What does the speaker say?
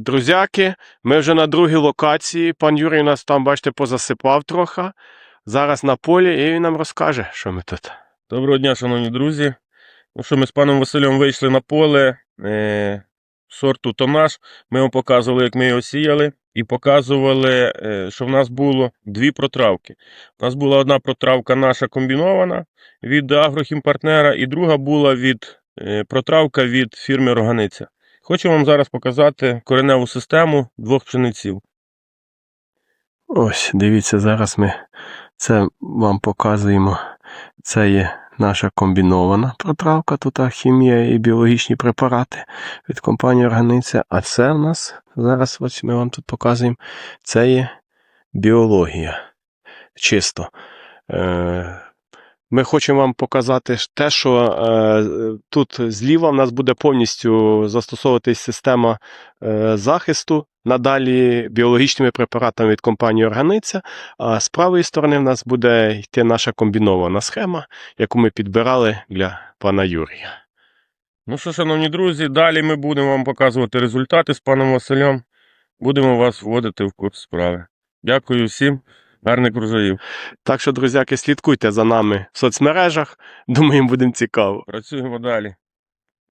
Друзяки, ми вже на другій локації. Пан Юрій нас там, бачите, позасипав трохи. Зараз на полі, і він нам розкаже, що ми тут. Доброго дня, шановні друзі. Ну що, ми з паном Василем вийшли на поле е, сорту Тонаш. Ми вам показували, як ми його сіяли, і показували, е, що в нас було дві протравки. У нас була одна протравка наша комбінована від агрохімпартнера, і друга була від е, протравка від фірми Роганиця. Хочу вам зараз показати кореневу систему двох пшениців. Ось, дивіться, зараз ми це вам показуємо. Це є наша комбінована протравка, тут хімія і біологічні препарати від компанії Органиця. А це в нас, зараз ось ми вам тут показуємо, це є біологія. Чисто. Е, Ми хочемо вам показати те, що е, тут зліва в нас буде повністю застосовуватись система е, захисту надалі біологічними препаратами від компанії Органиця. А з правої сторони в нас буде йти наша комбінована схема, яку ми підбирали для пана Юрія. Ну що, шановні друзі, далі ми будемо вам показувати результати з паном Василем. Будемо вас вводити в курс справи. Дякую всім, гарних врожаїв. Так що, друзяки, слідкуйте за нами в соцмережах. Думаємо, будемо цікаво. Працюємо далі.